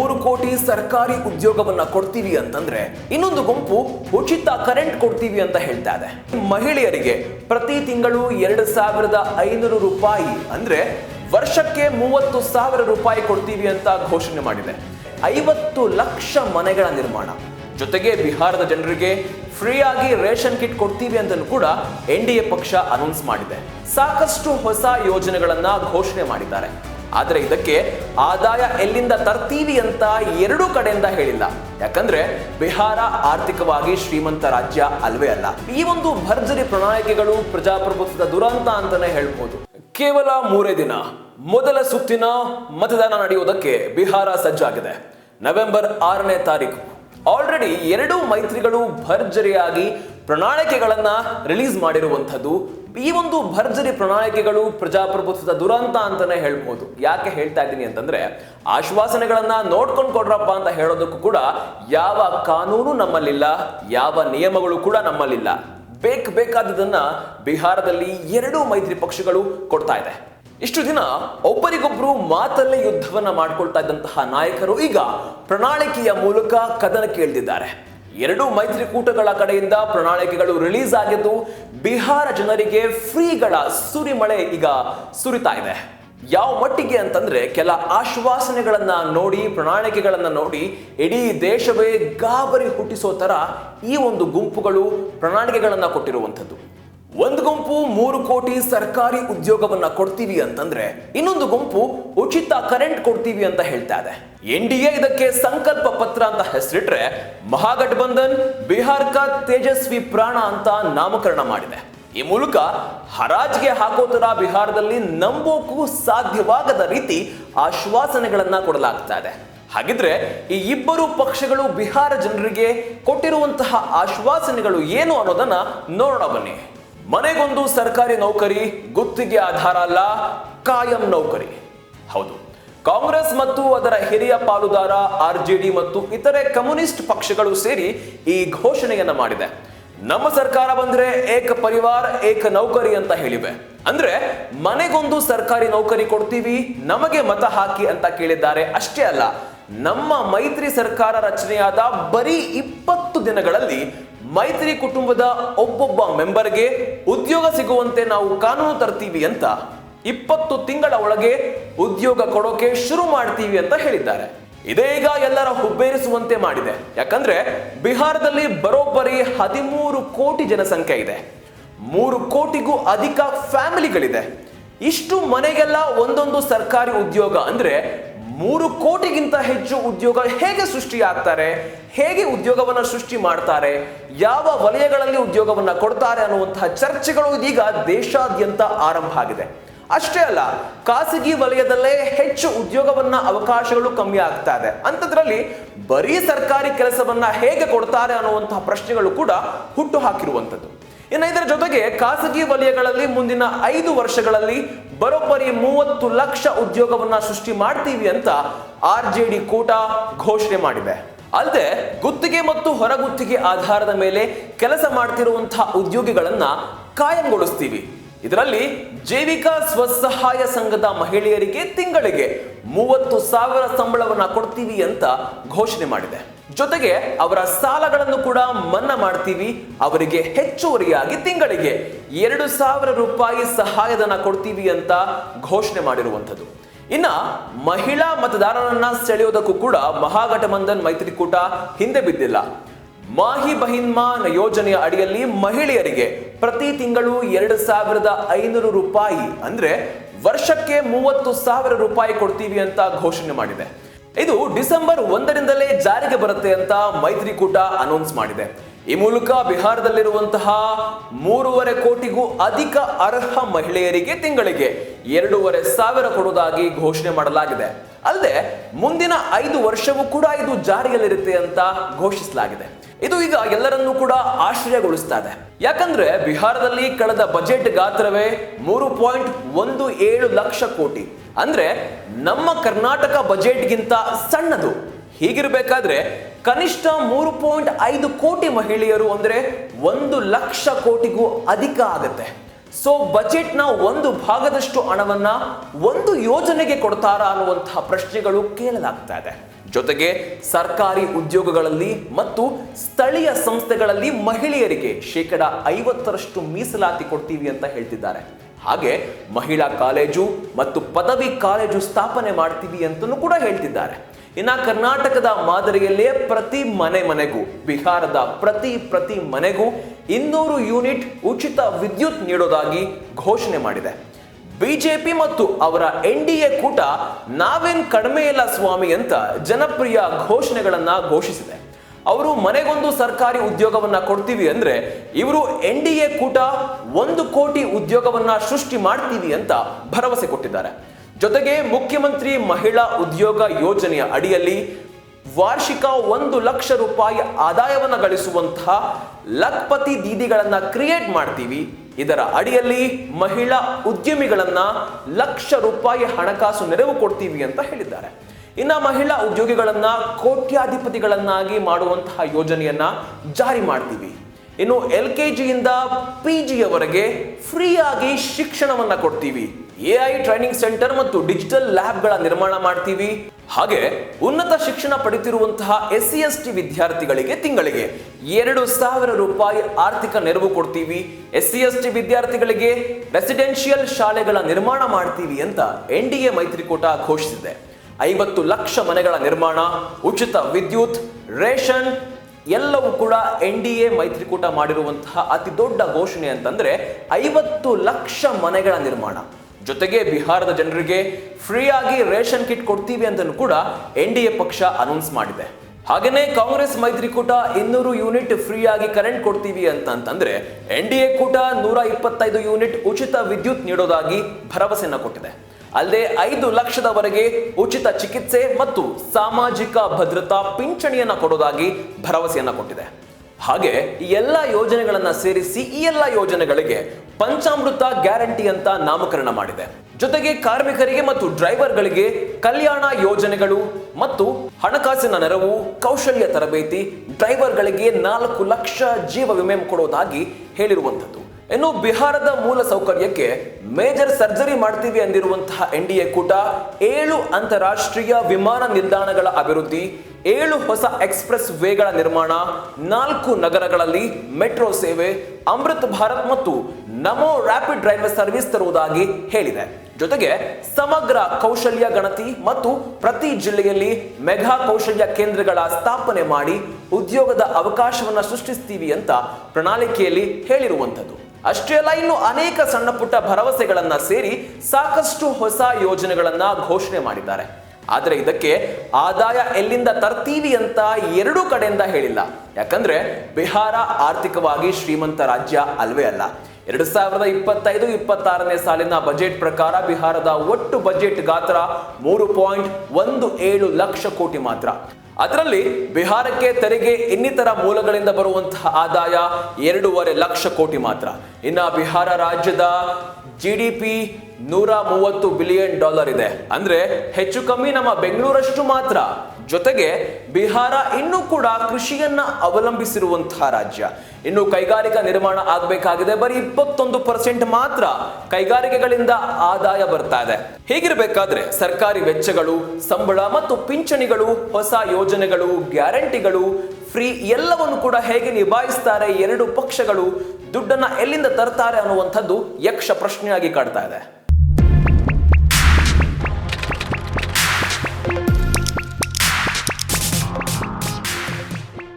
ಮೂರು ಕೋಟಿ ಸರ್ಕಾರಿ ಉದ್ಯೋಗವನ್ನ ಕೊಡ್ತೀವಿ ಅಂತಂದ್ರೆ ಇನ್ನೊಂದು ಗುಂಪು ಉಚಿತ ಕರೆಂಟ್ ಕೊಡ್ತೀವಿ ಅಂತ ಹೇಳ್ತಾ ಇದೆ. ಮಹಿಳೆಯರಿಗೆ ಪ್ರತಿ ತಿಂಗಳು ಎರಡು ಸಾವಿರದ ಐನೂರು ರೂಪಾಯಿ ಅಂದ್ರೆ ವರ್ಷಕ್ಕೆ ಮೂವತ್ತು ಸಾವಿರ ರೂಪಾಯಿ ಕೊಡ್ತೀವಿ ಅಂತ ಘೋಷಣೆ ಮಾಡಿದೆ. ಐವತ್ತು ಲಕ್ಷ ಮನೆಗಳ ನಿರ್ಮಾಣ. ಜೊತೆಗೆ ಬಿಹಾರದ ಜನರಿಗೆ ಫ್ರೀಯಾಗಿ ರೇಷನ್ ಕಿಟ್ ಕೊಡ್ತೀವಿ ಅಂತಲೂ ಕೂಡ ಎನ್ ಡಿ ಎ ಪಕ್ಷ ಅನೌನ್ಸ್ ಮಾಡಿದೆ. ಸಾಕಷ್ಟು ಹೊಸ ಯೋಜನೆಗಳನ್ನ ಘೋಷಣೆ ಮಾಡಿದ್ದಾರೆ. ಆದರೆ ಇದಕ್ಕೆ ಆದಾಯ ಎಲ್ಲಿಂದ ತರ್ತೀವಿ ಅಂತ ಎರಡೂ ಕಡೆಯಿಂದ ಹೇಳಿಲ್ಲ. ಯಾಕಂದ್ರೆ ಬಿಹಾರ ಆರ್ಥಿಕವಾಗಿ ಶ್ರೀಮಂತ ರಾಜ್ಯ ಅಲ್ವೇ ಅಲ್ಲ. ಈ ಒಂದು ಭರ್ಜರಿ ಪ್ರಣಾಳಿಕೆಗಳು ಪ್ರಜಾಪ್ರಭುತ್ವದ ದುರಂತ ಅಂತಾನೆ ಹೇಳ್ಬೋದು. ಕೇವಲ ಮೂರೇ ದಿನ. ಮೊದಲ ಸುತ್ತಿನ ಮತದಾನ ನಡೆಯುವುದಕ್ಕೆ ಬಿಹಾರ ಸಜ್ಜಾಗಿದೆ. ನವೆಂಬರ್ ಆರನೇ ತಾರೀಕು. ಆಲ್ರೆಡಿ ಎರಡೂ ಮೈತ್ರಿಗಳು ಭರ್ಜರಿಯಾಗಿ ಪ್ರಣಾಳಿಕೆಗಳನ್ನ ರಿಲೀಸ್ ಮಾಡಿರುವಂಥದ್ದು. ಈ ಒಂದು ಭರ್ಜರಿ ಪ್ರಣಾಳಿಕೆಗಳು ಪ್ರಜಾಪ್ರಭುತ್ವದ ದುರಂತ ಅಂತಾನೆ ಹೇಳ್ಬೋದು. ಯಾಕೆ ಹೇಳ್ತಾ ಇದ್ದೀನಿ ಅಂತಂದ್ರೆ, ಆಶ್ವಾಸನೆಗಳನ್ನ ನೋಡ್ಕೊಂಡು ಕೊಡ್ರಪ್ಪ ಅಂತ ಹೇಳೋದಕ್ಕೂ ಕೂಡ ಯಾವ ಕಾನೂನು ನಮ್ಮಲ್ಲಿಲ್ಲ, ಯಾವ ನಿಯಮಗಳು ಕೂಡ ನಮ್ಮಲ್ಲಿಲ್ಲ. ಬೇಕ್ ಬೇಕಾದದನ್ನ ಬಿಹಾರದಲ್ಲಿ ಎರಡು ಮೈತ್ರಿ ಪಕ್ಷಗಳು ಕೊಡ್ತಾ ಇದೆ. ಇಷ್ಟು ದಿನ ಒಬ್ಬರಿಗೊಬ್ರು ಮಾತಲ್ಲೇ ಯುದ್ಧವನ್ನ ಮಾಡ್ಕೊಳ್ತಾ ಇದ್ದಂತಹ ನಾಯಕರು ಈಗ ಪ್ರಣಾಳಿಕೆಯ ಮೂಲಕ ಕದನ ಇಳಿದಿದ್ದಾರೆ ಎರಡು ಮೈತ್ರಿಕೂಟಗಳ ಕಡೆಯಿಂದ ಪ್ರಣಾಳಿಕೆಗಳು ರಿಲೀಸ್ ಆಗಿದ್ದು, ಬಿಹಾರ ಜನರಿಗೆ ಫ್ರೀಗಳ ಸುರಿಮಳೆ ಈಗ ಸುರಿತಾ ಇದೆ. ಯಾವ ಮಟ್ಟಿಗೆ ಅಂತಂದ್ರೆ, ಕೆಲ ಆಶ್ವಾಸನೆಗಳನ್ನ ನೋಡಿ, ಪ್ರಣಾಳಿಕೆಗಳನ್ನ ನೋಡಿ, ಇಡೀ ದೇಶವೇ ಗಾಬರಿ ಹುಟ್ಟಿಸೋ ತರ ಈ ಒಂದು ಗುಂಪುಗಳು ಪ್ರಣಾಳಿಕೆಗಳನ್ನ ಕೊಟ್ಟಿರುವಂಥದ್ದು. ಒಂದು ಗುಂಪು ಮೂರು ಕೋಟಿ ಸರ್ಕಾರಿ ಉದ್ಯೋಗವನ್ನ ಕೊಡ್ತೀವಿ ಅಂತಂದ್ರೆ ಇನ್ನೊಂದು ಗುಂಪು ಉಚಿತ ಕರೆಂಟ್ ಕೊಡ್ತೀವಿ ಅಂತ ಹೇಳ್ತಾ ಇದೆ. ಎನ್ ಡಿ ಎ ಇದಕ್ಕೆ ಸಂಕಲ್ಪ ಪತ್ರ ಅಂತ ಹೆಸರಿಟ್ರೆ ಮಹಾಗಠಬಂಧನ್, ಬಿಹಾರ್ ಕಾ ತೇಜಸ್ವಿ ಪ್ರಾಣ ಅಂತ ನಾಮಕರಣ ಮಾಡಿದೆ. ಈ ಮೂಲಕ ಹರಾಜ್ಗೆ ಹಾಕೋ ತರ ಬಿಹಾರದಲ್ಲಿ ನಂಬೋಕ್ಕೂ ಸಾಧ್ಯವಾಗದ ರೀತಿ ಆಶ್ವಾಸನೆಗಳನ್ನ ಕೊಡಲಾಗ್ತಾ ಇದೆ. ಹಾಗಿದ್ರೆ ಈ ಇಬ್ಬರು ಪಕ್ಷಗಳು ಬಿಹಾರ ಜನರಿಗೆ ಕೊಟ್ಟಿರುವಂತಹ ಆಶ್ವಾಸನೆಗಳು ಏನು ಅನ್ನೋದನ್ನ ನೋಡೋಣ ಬನ್ನಿ. ಮನೆಗೊಂದು ಸರ್ಕಾರಿ ನೌಕರಿ, ಗುತ್ತಿಗೆ ಆಧಾರ ಅಲ್ಲ, ಕಾಯಂ ನೌಕರಿ. ಹೌದು. ಕಾಂಗ್ರೆಸ್ ಮತ್ತು ಅದರ ಹಿರಿಯ ಪಾಲುದಾರ ಆರ್ಜೆಡಿ ಮತ್ತು ಇತರೆ ಕಮ್ಯುನಿಸ್ಟ್ ಪಕ್ಷಗಳು ಸೇರಿ ಈ ಘೋಷಣೆಯನ್ನ ಮಾಡಿದೆ. ನಮ್ಮ ಸರ್ಕಾರ ಬಂದ್ರೆ ಏಕ ಪರಿವಾರ, ಏಕ ನೌಕರಿ ಅಂತ ಹೇಳಿವೆ. ಅಂದ್ರೆ ಮನೆಗೊಂದು ಸರ್ಕಾರಿ ನೌಕರಿ ಕೊಡ್ತೀವಿ, ನಮಗೆ ಮತ ಹಾಕಿ ಅಂತ ಕೇಳಿದ್ದಾರೆ. ಅಷ್ಟೇ ಅಲ್ಲ, ನಮ್ಮ ಮೈತ್ರಿ ಸರ್ಕಾರ ರಚನೆಯಾದ ಬರೀ ಇಪ್ಪತ್ತು ದಿನಗಳಲ್ಲಿ ಮೈತ್ರಿ ಕುಟುಂಬದ ಒಬ್ಬೊಬ್ಬ ಮೆಂಬರ್ಗೆ ಉದ್ಯೋಗ ಸಿಗುವಂತೆ ನಾವು ಕಾನೂನು ತರ್ತೀವಿ ಅಂತ ಇಪ್ಪತ್ತು ತಿಂಗಳ ಒಳಗೆ ಉದ್ಯೋಗ ಕೊಡೋಕೆ ಶುರು ಮಾಡ್ತೀವಿ ಅಂತ ಹೇಳಿದ್ದಾರೆ. ಇದೀಗ ಎಲ್ಲರ ಹುಬ್ಬೇರಿಸುವಂತೆ ಮಾಡಿದೆ. ಯಾಕಂದ್ರೆ ಬಿಹಾರದಲ್ಲಿ ಬರೋಬ್ಬರಿ ಹದಿಮೂರು ಕೋಟಿ ಜನಸಂಖ್ಯೆ ಇದೆ. ಮೂರು ಕೋಟಿಗೂ ಅಧಿಕ ಫ್ಯಾಮಿಲಿಗಳಿದೆ. ಇಷ್ಟು ಮನೆಗೆಲ್ಲ ಒಂದೊಂದು ಸರ್ಕಾರಿ ಉದ್ಯೋಗ ಅಂದ್ರೆ ಮೂರು ಕೋಟಿಗಿಂತ ಹೆಚ್ಚು ಉದ್ಯೋಗ ಹೇಗೆ ಸೃಷ್ಟಿಯಾಗ್ತಾರೆ, ಹೇಗೆ ಉದ್ಯೋಗವನ್ನು ಸೃಷ್ಟಿ ಮಾಡ್ತಾರೆ, ಯಾವ ವಲಯಗಳಲ್ಲಿ ಉದ್ಯೋಗವನ್ನು ಕೊಡ್ತಾರೆ ಅನ್ನುವಂತಹ ಚರ್ಚೆಗಳು ಇದೀಗ ದೇಶಾದ್ಯಂತ ಆರಂಭ ಆಗಿದೆ. ಅಷ್ಟೇ ಅಲ್ಲ, ಖಾಸಗಿ ವಲಯದಲ್ಲೇ ಹೆಚ್ಚು ಉದ್ಯೋಗವನ್ನ ಅವಕಾಶಗಳು ಕಮ್ಮಿ ಆಗ್ತಾ ಇದೆ. ಅಂಥದ್ರಲ್ಲಿ ಬರೀ ಸರ್ಕಾರಿ ಕೆಲಸವನ್ನ ಹೇಗೆ ಕೊಡ್ತಾರೆ ಅನ್ನುವಂತಹ ಪ್ರಶ್ನೆಗಳು ಕೂಡ ಹುಟ್ಟು ಹಾಕಿರುವಂಥದ್ದು. ಇನ್ನು ಇದರ ಜೊತೆಗೆ ಖಾಸಗಿ ವಲಯಗಳಲ್ಲಿ ಮುಂದಿನ ಐದು ವರ್ಷಗಳಲ್ಲಿ ಬರೋಬ್ಬರಿ ಮೂವತ್ತು ಲಕ್ಷ ಉದ್ಯೋಗವನ್ನ ಸೃಷ್ಟಿ ಮಾಡ್ತೀವಿ ಅಂತ ಆರ್ ಜೆ ಡಿ ಕೂಟ ಘೋಷಣೆ ಮಾಡಿದೆ. ಅಲ್ಲದೆ ಗುತ್ತಿಗೆ ಮತ್ತು ಹೊರಗುತ್ತಿಗೆ ಆಧಾರದ ಮೇಲೆ ಕೆಲಸ ಮಾಡ್ತಿರುವಂತಹ ಉದ್ಯೋಗಿಗಳನ್ನ ಕಾಯಂಗೊಳಿಸ್ತೀವಿ. ಇದರಲ್ಲಿ ಜೈವಿಕ ಸ್ವಸಹಾಯ ಸಂಘದ ಮಹಿಳೆಯರಿಗೆ ತಿಂಗಳಿಗೆ ಮೂವತ್ತು ಸಾವಿರ ಸಂಬಳವನ್ನ ಕೊಡ್ತೀವಿ ಅಂತ ಘೋಷಣೆ ಮಾಡಿದೆ. ಜೊತೆಗೆ ಅವರ ಸಾಲಗಳನ್ನು ಕೂಡ ಮನ್ನಾ ಮಾಡ್ತೀವಿ. ಅವರಿಗೆ ಹೆಚ್ಚುವರಿಯಾಗಿ ತಿಂಗಳಿಗೆ ಎರಡು ಸಾವಿರ ರೂಪಾಯಿ ಸಹಾಯಧನ ಕೊಡ್ತೀವಿ ಅಂತ ಘೋಷಣೆ ಮಾಡಿರುವಂಥದ್ದು. ಇನ್ನ ಮಹಿಳಾ ಮತದಾರರನ್ನ ಸೆಳೆಯೋದಕ್ಕೂ ಕೂಡ ಮಹಾಗಠಬಂಧನ್ ಮೈತ್ರಿಕೂಟ ಹಿಂದೆ ಬಿದ್ದಿಲ್ಲ. ಮಾಹಿ ಬಹಿನ್ಮಾನ್ ಯೋಜನೆಯ ಅಡಿಯಲ್ಲಿ ಮಹಿಳೆಯರಿಗೆ ಪ್ರತಿ ತಿಂಗಳು ಎರಡು ಸಾವಿರದ ಐನೂರು ರೂಪಾಯಿ ಅಂದ್ರೆ ವರ್ಷಕ್ಕೆ ಮೂವತ್ತು ಸಾವಿರ ರೂಪಾಯಿ ಕೊಡ್ತೀವಿ ಅಂತ ಘೋಷಣೆ ಮಾಡಿದೆ. ಇದು ಡಿಸೆಂಬರ್ ಒಂದರಿಂದಲೇ ಜಾರಿಗೆ ಬರುತ್ತೆ ಅಂತ ಮೈತ್ರಿಕೂಟ ಅನೌನ್ಸ್ ಮಾಡಿದೆ. ಈ ಮೂಲಕ ಬಿಹಾರದಲ್ಲಿರುವಂತಹ ಮೂರುವರೆ ಕೋಟಿಗೂ ಅಧಿಕ ಅರ್ಹ ಮಹಿಳೆಯರಿಗೆ ತಿಂಗಳಿಗೆ ಎರಡೂವರೆ ಸಾವಿರ ಕೊಡುವುದಾಗಿ ಘೋಷಣೆ ಮಾಡಲಾಗಿದೆ. ಅಲ್ಲದೆ ಮುಂದಿನ ಐದು ವರ್ಷವೂ ಕೂಡ ಇದು ಜಾರಿಯಲ್ಲಿರುತ್ತೆ ಅಂತ ಘೋಷಿಸಲಾಗಿದೆ. ಇದು ಈಗ ಎಲ್ಲರನ್ನೂ ಕೂಡ ಆಶ್ಚರ್ಯಗೊಳಿಸ್ತಾ ಇದೆ ಯಾಕಂದ್ರೆ ಬಿಹಾರದಲ್ಲಿ ಕಳೆದ ಬಜೆಟ್ ಗಾತ್ರವೇ ಮೂರು ಪಾಯಿಂಟ್ ಒಂದು ಏಳು ಲಕ್ಷ ಕೋಟಿ. ಅಂದ್ರೆ ನಮ್ಮ ಕರ್ನಾಟಕ ಬಜೆಟ್ಗಿಂತ ಸಣ್ಣದು. ಹೀಗಿರಬೇಕಾದ್ರೆ ಕನಿಷ್ಠ ಮೂರು ಪಾಯಿಂಟ್ ಐದು ಕೋಟಿ ಮಹಿಳೆಯರು ಅಂದ್ರೆ ಒಂದು ಲಕ್ಷ ಕೋಟಿಗೂ ಅಧಿಕ ಆಗುತ್ತೆ. ಸೊ ಬಜೆಟ್ನ ಒಂದು ಭಾಗದಷ್ಟು ಹಣವನ್ನ ಒಂದು ಯೋಜನೆಗೆ ಕೊಡ್ತಾರಾ ಅನ್ನುವಂತಹ ಪ್ರಶ್ನೆಗಳು ಕೇಳಲಾಗ್ತಾ ಇದೆ. ಜೊತೆಗೆ ಸರ್ಕಾರಿ ಉದ್ಯೋಗಗಳಲ್ಲಿ ಮತ್ತು ಸ್ಥಳೀಯ ಸಂಸ್ಥೆಗಳಲ್ಲಿ ಮಹಿಳೆಯರಿಗೆ ಶೇಕಡ ಐವತ್ತರಷ್ಟು ಮೀಸಲಾತಿ ಕೊಡ್ತೀವಿ ಅಂತ ಹೇಳ್ತಿದ್ದಾರೆ. ಹಾಗೆ ಮಹಿಳಾ ಕಾಲೇಜು ಮತ್ತು ಪದವಿ ಕಾಲೇಜು ಸ್ಥಾಪನೆ ಮಾಡ್ತೀವಿ ಅಂತಲೂ ಕೂಡ ಹೇಳ್ತಿದ್ದಾರೆ. ಇನ್ನು ಕರ್ನಾಟಕದ ಮಾದರಿಯಲ್ಲೇ ಪ್ರತಿ ಮನೆ ಮನೆಗೂ, ಬಿಹಾರದ ಪ್ರತಿ ಪ್ರತಿ ಮನೆಗೂ ಇನ್ನೂರು ಯೂನಿಟ್ ಉಚಿತ ವಿದ್ಯುತ್ ನೀಡೋದಾಗಿ ಘೋಷಣೆ ಮಾಡಿದೆ. ಬಿಜೆಪಿ ಮತ್ತು ಅವರ ಎನ್ ಡಿ ಎ ಕೂಟ ನಾವೇನ್ ಕಡಿಮೆ ಇಲ್ಲ ಸ್ವಾಮಿ ಅಂತ ಜನಪ್ರಿಯ ಘೋಷಣೆಗಳನ್ನ ಘೋಷಿಸಿದೆ. ಅವರು ಮನೆಗೊಂದು ಸರ್ಕಾರಿ ಉದ್ಯೋಗವನ್ನ ಕೊಡ್ತೀವಿ ಅಂದ್ರೆ ಇವರು ಎನ್ ಡಿ ಎ ಕೂಟ ಒಂದು ಕೋಟಿ ಉದ್ಯೋಗವನ್ನ ಸೃಷ್ಟಿ ಮಾಡ್ತೀವಿ ಅಂತ ಭರವಸೆ ಕೊಟ್ಟಿದ್ದಾರೆ. ಜೊತೆಗೆ ಮುಖ್ಯಮಂತ್ರಿ ಮಹಿಳಾ ಉದ್ಯೋಗ ಯೋಜನೆಯ ಅಡಿಯಲ್ಲಿ ವಾರ್ಷಿಕ ಒಂದು ಲಕ್ಷ ರೂಪಾಯಿ ಆದಾಯವನ್ನು ಗಳಿಸುವಂತಹ ಲಖ್ಪತಿ ದೀದಿಗಳನ್ನ ಕ್ರಿಯೇಟ್ ಮಾಡ್ತೀವಿ. ಇದರ ಅಡಿಯಲ್ಲಿ ಮಹಿಳಾ ಉದ್ಯಮಿಗಳನ್ನ ಲಕ್ಷ ರೂಪಾಯಿ ಹಣಕಾಸು ನೆರವು ಕೊಡ್ತೀವಿ ಅಂತ ಹೇಳಿದ್ದಾರೆ. ಇನ್ನ ಮಹಿಳಾ ಉದ್ಯೋಗಿಗಳನ್ನ ಕೋಟ್ಯಾಧಿಪತಿಗಳನ್ನಾಗಿ ಮಾಡುವಂತಹ ಯೋಜನೆಯನ್ನ ಜಾರಿ ಮಾಡ್ತೀವಿ. ಇನ್ನು ಎಲ್ ಕೆ ಜಿಯಿಂದ ಪಿ ಜಿಯವರೆಗೆ ಫ್ರೀಯಾಗಿ ಶಿಕ್ಷಣವನ್ನ ಕೊಡ್ತೀವಿ. ಎ ಐ ಟ್ರೈನಿಂಗ್ ಸೆಂಟರ್ ಮತ್ತು ಡಿಜಿಟಲ್ ಲ್ಯಾಬ್ಗಳ ನಿರ್ಮಾಣ ಮಾಡ್ತೀವಿ. ಹಾಗೆ ಉನ್ನತ ಶಿಕ್ಷಣ ಪಡೆಯುತ್ತಿರುವಂತಹ ಎಸ್ ಸಿ ಎಸ್ ಟಿ ವಿದ್ಯಾರ್ಥಿಗಳಿಗೆ ತಿಂಗಳಿಗೆ ಎರಡು ಸಾವಿರ ರೂಪಾಯಿ ಆರ್ಥಿಕ ನೆರವು ಕೊಡ್ತೀವಿ. ಎಸ್ ಸಿ ಎಸ್ ಟಿ ವಿದ್ಯಾರ್ಥಿಗಳಿಗೆ ರೆಸಿಡೆನ್ಷಿಯಲ್ ಶಾಲೆಗಳ ನಿರ್ಮಾಣ ಮಾಡ್ತೀವಿ ಅಂತ ಎನ್ ಡಿ ಎ ಮೈತ್ರಿಕೂಟ ಘೋಷಿಸಿದೆ. ಐವತ್ತು ಲಕ್ಷ ಮನೆಗಳ ನಿರ್ಮಾಣ, ಉಚಿತ ವಿದ್ಯುತ್, ರೇಷನ್ ಎಲ್ಲವೂ ಕೂಡ ಎನ್ ಡಿ ಎ ಮೈತ್ರಿಕೂಟ ಮಾಡಿರುವಂತಹ ಅತಿ ದೊಡ್ಡ ಘೋಷಣೆ ಅಂತಂದ್ರೆ ಐವತ್ತು ಲಕ್ಷ ಮನೆಗಳ ನಿರ್ಮಾಣ. ಜೊತೆಗೆ ಬಿಹಾರದ ಜನರಿಗೆ ಫ್ರೀಯಾಗಿ ರೇಷನ್ ಕಿಟ್ ಕೊಡ್ತೀವಿ ಅಂತಲೂ ಕೂಡ ಎನ್ ಡಿ ಎ ಪಕ್ಷ ಅನೌನ್ಸ್ ಮಾಡಿದೆ. ಹಾಗೆಯೇ ಕಾಂಗ್ರೆಸ್ ಮೈತ್ರಿಕೂಟ ಇನ್ನೂರು ಯೂನಿಟ್ ಫ್ರೀಯಾಗಿ ಕರೆಂಟ್ ಕೊಡ್ತೀವಿ ಅಂತ ಅಂತಂದ್ರೆ ಎನ್ ಡಿ ಎ ಕೂಟ ನೂರ ಇಪ್ಪತ್ತೈದು ಯೂನಿಟ್ ಉಚಿತ ವಿದ್ಯುತ್ ನೀಡೋದಾಗಿ ಭರವಸೆಯನ್ನು ಕೊಟ್ಟಿದೆ. ಅಲ್ಲದೆ ಐದು ಲಕ್ಷದವರೆಗೆ ಉಚಿತ ಚಿಕಿತ್ಸೆ ಮತ್ತು ಸಾಮಾಜಿಕ ಭದ್ರತಾ ಪಿಂಚಣಿಯನ್ನ ಕೊಡೋದಾಗಿ ಭರವಸೆಯನ್ನ ಕೊಟ್ಟಿದೆ. ಹಾಗೆ ಈ ಎಲ್ಲ ಯೋಜನೆಗಳನ್ನ ಸೇರಿಸಿ ಈ ಎಲ್ಲ ಯೋಜನೆಗಳಿಗೆ ಪಂಚಾಮೃತ ಗ್ಯಾರಂಟಿ ಅಂತ ನಾಮಕರಣ ಮಾಡಿದೆ. ಜೊತೆಗೆ ಕಾರ್ಮಿಕರಿಗೆ ಮತ್ತು ಡ್ರೈವರ್ಗಳಿಗೆ ಕಲ್ಯಾಣ ಯೋಜನೆಗಳು ಮತ್ತು ಹಣಕಾಸಿನ ನೆರವು, ಕೌಶಲ್ಯ ತರಬೇತಿ, ಡ್ರೈವರ್ಗಳಿಗೆ ನಾಲ್ಕು ಲಕ್ಷ ಜೀವ ವಿಮೆ ಕೊಡೋದಾಗಿ ಹೇಳಿರುವಂಥದ್ದು. ಇನ್ನು ಬಿಹಾರದ ಮೂಲ ಸೌಕರ್ಯಕ್ಕೆ ಮೇಜರ್ ಸರ್ಜರಿ ಮಾಡ್ತೀವಿ ಅಂದಿರುವಂತಹ ಎನ್ ಡಿ ಎ ಕೂಟ ಏಳು ಅಂತಾರಾಷ್ಟ್ರೀಯ ವಿಮಾನ ನಿಲ್ದಾಣಗಳ ಅಭಿವೃದ್ಧಿ ಏಳು ಹೊಸ ಎಕ್ಸ್ಪ್ರೆಸ್ ವೇಗಳ ನಿರ್ಮಾಣ, ನಾಲ್ಕು ನಗರಗಳಲ್ಲಿ ಮೆಟ್ರೋ ಸೇವೆ, ಅಮೃತ್ ಭಾರತ್ ಮತ್ತು ನಮೋ ರ್ಯಾಪಿಡ್ ರೈಲ್ವೆ ಸರ್ವಿಸ್ ತರುವುದಾಗಿ ಹೇಳಿದೆ. ಜೊತೆಗೆ ಸಮಗ್ರ ಕೌಶಲ್ಯ ಗಣತಿ ಮತ್ತು ಪ್ರತಿ ಜಿಲ್ಲೆಯಲ್ಲಿ ಮೆಗಾ ಕೌಶಲ್ಯ ಕೇಂದ್ರಗಳ ಸ್ಥಾಪನೆ ಮಾಡಿ ಉದ್ಯೋಗದ ಅವಕಾಶವನ್ನು ಸೃಷ್ಟಿಸ್ತೀವಿ ಅಂತ ಪ್ರಣಾಳಿಕೆಯಲ್ಲಿ ಹೇಳಿರುವಂಥದ್ದು. ಅಷ್ಟೇ ಅಲ್ಲ, ಇನ್ನು ಅನೇಕ ಸಣ್ಣ ಪುಟ್ಟ ಭರವಸೆಗಳನ್ನ ಸೇರಿ ಸಾಕಷ್ಟು ಹೊಸ ಯೋಜನೆಗಳನ್ನ ಘೋಷಣೆ ಮಾಡಿದ್ದಾರೆ. ಆದರೆ ಇದಕ್ಕೆ ಆದಾಯ ಎಲ್ಲಿಂದ ತರ್ತೀವಿ ಅಂತ ಎರಡೂ ಕಡೆಯಿಂದ ಹೇಳಿಲ್ಲ. ಯಾಕಂದ್ರೆ ಬಿಹಾರ ಆರ್ಥಿಕವಾಗಿ ಶ್ರೀಮಂತ ರಾಜ್ಯ ಅಲ್ವೇ ಅಲ್ಲ. ಎರಡು ಸಾವಿರದ ಇಪ್ಪತ್ತೈದು, ಇಪ್ಪತ್ತಾರನೇ ಸಾಲಿನ ಬಜೆಟ್ ಪ್ರಕಾರ ಬಿಹಾರದ ಒಟ್ಟು ಬಜೆಟ್ ಗಾತ್ರ ಮೂರು ಪಾಯಿಂಟ್ ಒಂದು ಏಳು ಲಕ್ಷ ಕೋಟಿ ಮಾತ್ರ. ಅದರಲ್ಲಿ ಬಿಹಾರಕ್ಕೆ ತೆರಿಗೆ ಇನ್ನಿತರ ಮೂಲಗಳಿಂದ ಬರುವಂತಹ ಆದಾಯ ಎರಡೂವರೆ ಲಕ್ಷ ಕೋಟಿ ಮಾತ್ರ. ಇನ್ನ ಬಿಹಾರ ರಾಜ್ಯದ ಜಿ ಡಿ ಪಿ ನೂರ ಮೂವತ್ತು ಬಿಲಿಯನ್ ಡಾಲರ್ ಇದೆ. ಅಂದ್ರೆ ಹೆಚ್ಚು ಕಮ್ಮಿ ನಮ್ಮ ಬೆಂಗಳೂರಷ್ಟು ಮಾತ್ರ. ಜೊತೆಗೆ ಬಿಹಾರ ಇನ್ನೂ ಕೂಡ ಕೃಷಿಯನ್ನ ಅವಲಂಬಿಸಿರುವಂತಹ ರಾಜ್ಯ. ಇನ್ನು ಕೈಗಾರಿಕಾ ನಿರ್ಮಾಣ ಆಗಬೇಕಾಗಿದೆ. ಬರೀ ಇಪ್ಪತ್ತೊಂದು ಪರ್ಸೆಂಟ್ ಮಾತ್ರ ಕೈಗಾರಿಕೆಗಳಿಂದ ಆದಾಯ ಬರ್ತಾ ಇದೆ. ಹೀಗಿರಬೇಕಾದ್ರೆ ಸರ್ಕಾರಿ ವೆಚ್ಚಗಳು, ಸಂಬಳ ಮತ್ತು ಪಿಂಚಣಿಗಳು, ಹೊಸ ಯೋಜನೆಗಳು, ಗ್ಯಾರಂಟಿಗಳು, ಫ್ರೀ ಎಲ್ಲವನ್ನು ಕೂಡ ಹೇಗೆ ನಿಭಾಯಿಸ್ತಾರೆ ಎರಡು ಪಕ್ಷಗಳು ದುಡ್ಡನ್ನ ಎಲ್ಲಿಂದ ತರ್ತಾರೆ ಅನ್ನುವಂಥದ್ದು ಯಕ್ಷ ಪ್ರಶ್ನೆಯಾಗಿ ಕಾಡ್ತಾ ಇದೆ.